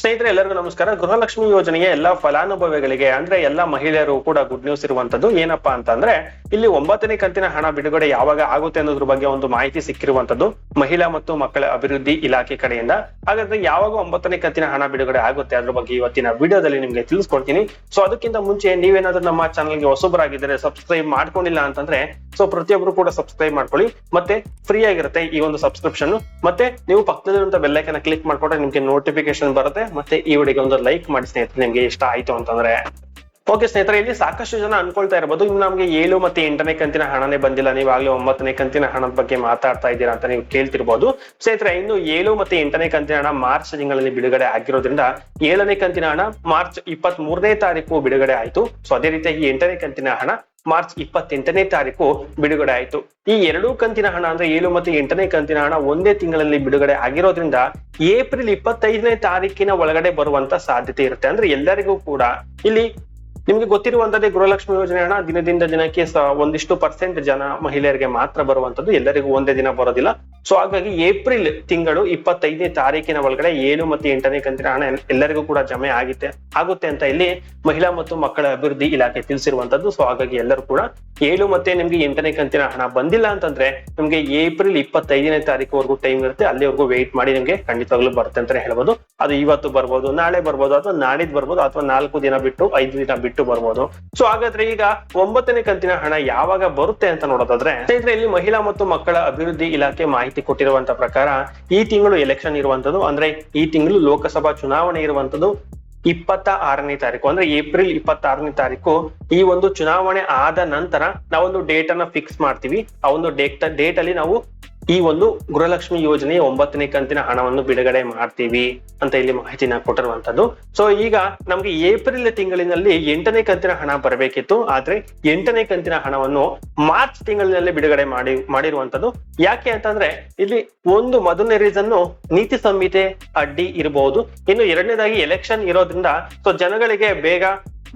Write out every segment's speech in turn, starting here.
ಸ್ನೇಹಿತರೆ, ಎಲ್ಲರಿಗೂ ನಮಸ್ಕಾರ. ಗೃಹಲಕ್ಷ್ಮಿ ಯೋಜನೆಯ ಎಲ್ಲಾ ಫಲಾನುಭವಿಗಳಿಗೆ, ಅಂದ್ರೆ ಎಲ್ಲಾ ಮಹಿಳೆಯರು ಕೂಡ ಗುಡ್ ನ್ಯೂಸ್ ಇರುವಂತದ್ದು ಏನಪ್ಪಾ ಅಂತಂದ್ರೆ, ಇಲ್ಲಿ ಒಂಬತ್ತನೇ ಕಂತಿನ ಹಣ ಬಿಡುಗಡೆ ಯಾವಾಗ ಆಗುತ್ತೆ ಅನ್ನೋದ್ರ ಬಗ್ಗೆ ಒಂದು ಮಾಹಿತಿ ಸಿಕ್ಕಿರುವಂತದ್ದು ಮಹಿಳಾ ಮತ್ತು ಮಕ್ಕಳ ಅಭಿವೃದ್ಧಿ ಇಲಾಖೆ ಕಡೆಯಿಂದ. ಹಾಗಾದ್ರೆ ಯಾವಾಗ ಒಂಬತ್ತನೇ ಕಂತಿನ ಹಣ ಬಿಡುಗಡೆ ಆಗುತ್ತೆ ಅದ್ರ ಬಗ್ಗೆ ಇವತ್ತಿನ ವಿಡಿಯೋದಲ್ಲಿ ನಿಮ್ಗೆ ತಿಳಿಸ್ಕೊಡ್ತೀನಿ. ಸೊ ಅದಕ್ಕಿಂತ ಮುಂಚೆ ನೀವೇನಾದ್ರೂ ನಮ್ಮ ಚಾನಲ್ಗೆ ಹೊಸಬರಾಗಿದ್ದರೆ ಸಬ್ಸ್ಕ್ರೈಬ್ ಮಾಡ್ಕೊಂಡಿಲ್ಲ ಅಂತಂದ್ರೆ ಸೊ ಪ್ರತಿಯೊಬ್ರು ಕೂಡ ಸಬ್ಸ್ಕ್ರೈಬ್ ಮಾಡ್ಕೊಳ್ಳಿ. ಮತ್ತೆ ಫ್ರೀ ಆಗಿರುತ್ತೆ ಈ ಒಂದು ಸಬ್ಸ್ಕ್ರಿಪ್ಷನ್ ಮತ್ತೆ ನೀವು ಪಕ್ಕದಲ್ಲಿರುವಂತ ಬೆಲ್ಲೈಕನ್ನ ಕ್ಲಿಕ್ ಮಾಡ್ಕೊಂಡ್ರೆ ನಿಮ್ಗೆ ನೋಟಿಫಿಕೇಶನ್ ಬರುತ್ತೆ. ಮತ್ತೆ ಈ ವಿಡಿಯೋಗೆ ಒಂದು ಲೈಕ್ ಮಾಡಿ ಸ್ನೇಹಿತರೆ, ನಿಮ್ಗೆ ಇಷ್ಟ ಆಯ್ತು ಅಂತಂದ್ರೆ. ಓಕೆ ಸ್ನೇಹಿತರೆ, ಇಲ್ಲಿ ಸಾಕಷ್ಟು ಜನ ಅನ್ಕೊಳ್ತಾ ಇರಬಹುದು ಇನ್ನು ನಮ್ಗೆ ಏಳು ಮತ್ತೆ ಎಂಟನೇ ಕಂತಿನ ಹಣನೇ ಬಂದಿಲ್ಲ. ನೀವಾಗ್ಲೇ ಒಂಬತ್ತನೇ ಕಂತಿನ ಹಣದ ಬಗ್ಗೆ ಮಾತಾಡ್ತಾ ಇದ್ದೀರಾ ಅಂತ ನೀವು ಕೇಳ್ತಿರ್ಬೋದು. ಸ್ನೇಹಿತರೆ, ಇನ್ನು ಏಳು ಮತ್ತೆ ಎಂಟನೇ ಕಂತಿನ ಹಣ ಮಾರ್ಚ್ ತಿಂಗಳಲ್ಲಿ ಬಿಡುಗಡೆ ಆಗಿರೋದ್ರಿಂದ ಏಳನೇ ಕಂತಿನ ಹಣ ಮಾರ್ಚ್ ಇಪ್ಪತ್ತ್ ಮೂರನೇ ತಾರೀಕು ಬಿಡುಗಡೆ ಆಯ್ತು. ಸೊ ಅದೇ ರೀತಿಯಾಗಿ ಎಂಟನೇ ಕಂತಿನ ಹಣ ಮಾರ್ಚ್ ಇಪ್ಪತ್ತೆಂಟನೇ ತಾರೀಕು ಬಿಡುಗಡೆ ಆಯಿತು. ಈ ಎರಡೂ ಕಂತಿನ ಹಣ ಅಂದ್ರೆ ಏಳು ಮತ್ತು ಎಂಟನೇ ಕಂತಿನ ಹಣ ಒಂದೇ ತಿಂಗಳಲ್ಲಿ ಬಿಡುಗಡೆ ಆಗಿರೋದ್ರಿಂದ ಏಪ್ರಿಲ್ ಇಪ್ಪತ್ತೈದನೇ ತಾರೀಕಿನ ಒಳಗಡೆ ಬರುವಂತ ಸಾಧ್ಯತೆ ಇರುತ್ತೆ. ಅಂದ್ರೆ ಎಲ್ಲರಿಗೂ ಕೂಡ ಇಲ್ಲಿ ನಿಮ್ಗೆ ಗೊತ್ತಿರುವಂತದ್ದೇ ಗೃಹಲಕ್ಷ್ಮಿ ಯೋಜನೆ ಹಣ ದಿನದಿಂದ ದಿನಕ್ಕೆ ಒಂದಿಷ್ಟು ಪರ್ಸೆಂಟ್ ಜನ ಮಹಿಳೆಯರಿಗೆ ಮಾತ್ರ ಬರುವಂತದ್ದು. ಎಲ್ಲರಿಗೂ ಒಂದೇ ದಿನ ಬರೋದಿಲ್ಲ. ಸೊ ಹಾಗಾಗಿ ಏಪ್ರಿಲ್ ತಿಂಗಳು ಇಪ್ಪತ್ತೈದನೇ ತಾರೀಕಿನ ಒಳಗಡೆ ಏಳು ಮತ್ತು ಎಂಟನೇ ಕಂತಿನ ಹಣ ಎಲ್ಲರಿಗೂ ಕೂಡ ಜಮೆ ಆಗುತ್ತೆ ಆಗುತ್ತೆ ಅಂತ ಇಲ್ಲಿ ಮಹಿಳಾ ಮತ್ತು ಮಕ್ಕಳ ಅಭಿವೃದ್ಧಿ ಇಲಾಖೆ ತಿಳಿಸಿರುವಂತದ್ದು. ಸೊ ಹಾಗಾಗಿ ಎಲ್ಲರೂ ಕೂಡ ಏಳು ಮತ್ತೆ ನಿಮ್ಗೆ ಎಂಟನೇ ಕಂತಿನ ಹಣ ಬಂದಿಲ್ಲ ಅಂತಂದ್ರೆ ನಿಮ್ಗೆ ಏಪ್ರಿಲ್ ಇಪ್ಪತ್ತೈದನೇ ತಾರೀಕುವರೆಗೂ ಟೈಮ್ ಇರುತ್ತೆ, ಅಲ್ಲಿವರೆಗೂ ವೆಯ್ಟ್ ಮಾಡಿ ನಿಮ್ಗೆ ಖಂಡಿತವಾಗ್ಲೂ ಬರುತ್ತೆ ಅಂತ ಹೇಳ್ಬೋದು. ಅದು ಇವತ್ತು ಬರ್ಬೋದು, ನಾಳೆ ಬರ್ಬೋದು, ಅಥವಾ ನಾಡಿದ್ ಬರ್ಬೋದು, ಅಥವಾ ನಾಲ್ಕು ದಿನ ಬಿಟ್ಟು, ಐದು ದಿನ ಬಿಟ್ಟು ಬರ್ಬೋದು. ಸೊ ಹಾಗಾದ್ರೆ ಈಗ ಒಂಬತ್ತನೇ ಕಂತಿನ ಹಣ ಯಾವಾಗ ಬರುತ್ತೆ ಅಂತ ನೋಡೋದಾದ್ರೆ, ಸ್ನೇಹಿತರೆ, ಇಲ್ಲಿ ಮಹಿಳಾ ಮತ್ತು ಮಕ್ಕಳ ಅಭಿವೃದ್ಧಿ ಇಲಾಖೆ ಮಾಹಿತಿ ಕೊಟ್ಟಿರುವಂತ ಪ್ರಕಾರ ಈ ತಿಂಗಳು ಎಲೆಕ್ಷನ್ ಇರುವಂತದ್ದು ಅಂದ್ರೆ ಈ ತಿಂಗಳು ಲೋಕಸಭಾ ಚುನಾವಣೆ ಇರುವಂತದ್ದು ಇಪ್ಪತ್ತ ಆರನೇ ತಾರೀಕು, ಅಂದ್ರೆ ಏಪ್ರಿಲ್ ಇಪ್ಪತ್ತಾರನೇ ತಾರೀಕು, ಈ ಒಂದು ಚುನಾವಣೆ ಆದ ನಂತರ ನಾವೊಂದು ಡೇಟ್ ಅನ್ನ ಫಿಕ್ಸ್ ಮಾಡ್ತೀವಿ. ಆ ಒಂದು ಡೇಟ್ ಡೇಟ್ ಅಲ್ಲಿ ನಾವು ಈ ಒಂದು ಗೃಹಲಕ್ಷ್ಮಿ ಯೋಜನೆಯ ಒಂಬತ್ತನೇ ಕಂತಿನ ಹಣವನ್ನು ಬಿಡುಗಡೆ ಮಾಡ್ತೀವಿ ಅಂತ ಇಲ್ಲಿ ಮಾಹಿತಿನ ಕೊಟ್ಟಿರುವಂತದ್ದು ಸೊ ಈಗ ನಮ್ಗೆ ಏಪ್ರಿಲ್ ತಿಂಗಳಿನಲ್ಲಿ ಎಂಟನೇ ಕಂತಿನ ಹಣ ಬರಬೇಕಿತ್ತು. ಆದ್ರೆ ಎಂಟನೇ ಕಂತಿನ ಹಣವನ್ನು ಮಾರ್ಚ್ ತಿಂಗಳಿನಲ್ಲಿ ಬಿಡುಗಡೆ ಮಾಡಿ ಮಾಡಿರುವಂತದ್ದು ಯಾಕೆ ಅಂತಂದ್ರೆ ಇಲ್ಲಿ ಒಂದು ಮೊದಲನೇ ರೀಸನ್ ನೀತಿ ಸಂಹಿತೆ ಅಡ್ಡಿ ಇರಬಹುದು ಇನ್ನು ಎರಡನೇದಾಗಿ ಎಲೆಕ್ಷನ್ ಇರೋದ್ರಿಂದ ಸೊ ಜನಗಳಿಗೆ ಬೇಗ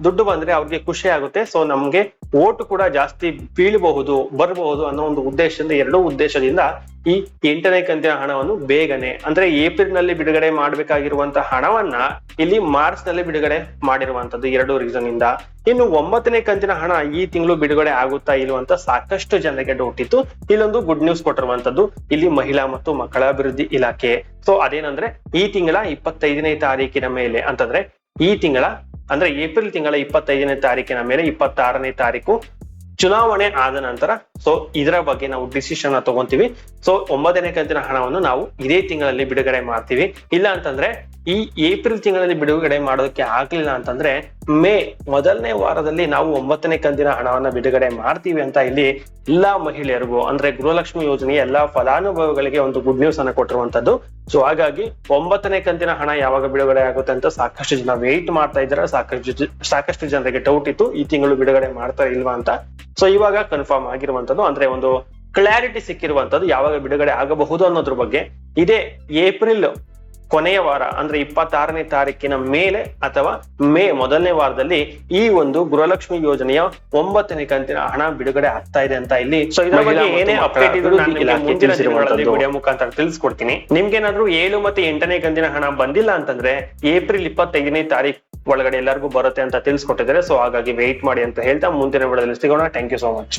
ದುಡ್ಡು ಬಂದ್ರೆ ಅವ್ರಿಗೆ ಖುಷಿ ಆಗುತ್ತೆ. ಸೊ ನಮ್ಗೆ ಓಟ್ ಕೂಡ ಜಾಸ್ತಿ ಬೀಳಬಹುದು, ಬರಬಹುದು ಅನ್ನೋ ಒಂದು ಉದ್ದೇಶದಿಂದ, ಎರಡೂ ಉದ್ದೇಶದಿಂದ ಈ ಎಂಟನೇ ಕಂತಿನ ಹಣವನ್ನು ಬೇಗನೆ, ಅಂದ್ರೆ ಏಪ್ರಿಲ್ನಲ್ಲಿ ಬಿಡುಗಡೆ ಮಾಡಬೇಕಾಗಿರುವಂತಹ ಹಣವನ್ನ ಇಲ್ಲಿ ಮಾರ್ಚ್ನಲ್ಲಿ ಬಿಡುಗಡೆ ಮಾಡಿರುವಂತದ್ದು ಎರಡು ರೀಸನ್ ಇಂದ. ಇನ್ನು ಒಂಬತ್ತನೇ ಕಂತಿನ ಹಣ ಈ ತಿಂಗಳು ಬಿಡುಗಡೆ ಆಗುತ್ತಾ ಇಲ್ವಂತ ಸಾಕಷ್ಟು ಜನರಿಗೆ ಡೌಟ್ ಇತ್ತು. ಇಲ್ಲೊಂದು ಗುಡ್ ನ್ಯೂಸ್ ಕೊಟ್ಟಿರುವಂತದ್ದು ಇಲ್ಲಿ ಮಹಿಳಾ ಮತ್ತು ಮಕ್ಕಳ ಅಭಿವೃದ್ಧಿ ಇಲಾಖೆ. ಸೊ ಅದೇನಂದ್ರೆ ಈ ತಿಂಗಳ ಇಪ್ಪತ್ತೈದನೇ ತಾರೀಕಿನ ಮೇಲೆ ಅಂತಂದ್ರೆ ಈ ತಿಂಗಳ ಅಂದ್ರೆ ಏಪ್ರಿಲ್ ತಿಂಗಳ ಇಪ್ಪತ್ತೈದನೇ ತಾರೀಕಿನ ಮೇಲೆ ಇಪ್ಪತ್ತಾರನೇ ತಾರೀಕು ಚುನಾವಣೆ ಆದ ನಂತರ ಸೊ ಇದರ ಬಗ್ಗೆ ನಾವು ಡಿಸಿಷನ್ ತಗೊಂತೀವಿ. ಸೊ ಒಂಬತ್ತನೇ ಕಂತಿನ ಹಣವನ್ನು ನಾವು ಇದೇ ತಿಂಗಳಲ್ಲಿ ಬಿಡುಗಡೆ ಮಾಡ್ತೀವಿ. ಇಲ್ಲ ಅಂತಂದ್ರೆ ಈ ಏಪ್ರಿಲ್ ತಿಂಗಳಲ್ಲಿ ಬಿಡುಗಡೆ ಮಾಡೋದಕ್ಕೆ ಆಗ್ಲಿಲ್ಲ ಅಂತಂದ್ರೆ ಮೇ ಮೊದಲನೇ ವಾರದಲ್ಲಿ ನಾವು ಒಂಬತ್ತನೇ ಕಂತಿನ ಹಣವನ್ನ ಬಿಡುಗಡೆ ಮಾಡ್ತೀವಿ ಅಂತ ಇಲ್ಲಿ ಎಲ್ಲಾ ಮಹಿಳೆಯರಿಗೂ, ಅಂದ್ರೆ ಗೃಹಲಕ್ಷ್ಮಿ ಯೋಜನೆಯ ಎಲ್ಲಾ ಫಲಾನುಭವಿಗಳಿಗೆ ಒಂದು ಗುಡ್ ನ್ಯೂಸ್ ಅನ್ನ ಕೊಟ್ಟಿರುವಂತದ್ದು. ಸೊ ಹಾಗಾಗಿ ಒಂಬತ್ತನೇ ಕಂತಿನ ಹಣ ಯಾವಾಗ ಬಿಡುಗಡೆ ಆಗುತ್ತೆ ಅಂತ ಸಾಕಷ್ಟು ಜನ ವೆಯ್ಟ್ ಮಾಡ್ತಾ ಇದ್ದಾರೆ. ಸಾಕಷ್ಟು ಸಾಕಷ್ಟು ಜನರಿಗೆ ಡೌಟ್ ಇತ್ತು, ಈ ತಿಂಗಳು ಬಿಡುಗಡೆ ಮಾಡ್ತಾ ಇಲ್ವಾ ಅಂತ. ಸೊ ಇವಾಗ ಕನ್ಫರ್ಮ್ ಆಗಿರುವಂತದ್ದು, ಅಂದ್ರೆ ಒಂದು ಕ್ಲಾರಿಟಿ ಸಿಕ್ಕಿರುವಂತದ್ದು ಯಾವಾಗ ಬಿಡುಗಡೆ ಆಗಬಹುದು ಅನ್ನೋದ್ರ ಬಗ್ಗೆ. ಇದೇ ಏಪ್ರಿಲ್ ಕೊನೆಯ ವಾರ ಅಂದ್ರೆ ಇಪ್ಪತ್ತಾರನೇ ತಾರೀಕಿನ ಮೇಲೆ ಅಥವಾ ಮೇ ಮೊದಲನೇ ವಾರದಲ್ಲಿ ಈ ಒಂದು ಗೃಹಲಕ್ಷ್ಮಿ ಯೋಜನೆಯ ಒಂಬತ್ತನೇ ಕಂತಿನ ಹಣ ಬಿಡುಗಡೆ ಆಗ್ತಾ ಇದೆ ಅಂತ ಇಲ್ಲಿ ಸೊ ಇದರ ಬಗ್ಗೆ ಏನೇ ಅಪ್ಡೇಟ್ ಇದ್ರು ನಾನು ಅಭಿವೃದ್ಧಿ ನಿಮ್ಗೆ ಇಲಾಖೆ ಮುಂದಿನ ದಿನಗಳಲ್ಲಿ ವಿಡಿಯೋ ಮುಖಾಂತರ ತಿಳಿಸ್ಕೊಡ್ತೀನಿ. ನಿಮ್ಗೇನಾದ್ರೂ ಏಳು ಮತ್ತೆ ಎಂಟನೇ ಕಂತಿನ ಹಣ ಬಂದಿಲ್ಲ ಅಂತಂದ್ರೆ ಏಪ್ರಿಲ್ ಇಪ್ಪತ್ತೈದನೇ ತಾರೀಕು ಒಳಗಡೆ ಎಲ್ಲರಿಗೂ ಬರುತ್ತೆ ಅಂತ ತಿಳಿಸ್ಕೊಟ್ಟಿದ್ದಾರೆ. ಸೊ ಹಾಗಾಗಿ ವೆಯ್ಟ್ ಮಾಡಿ ಅಂತ ಹೇಳ್ತಾ ಮುಂದಿನ ವಿಡಿಯೋದಲ್ಲಿ ಸಿಗೋಣ. Thank you so much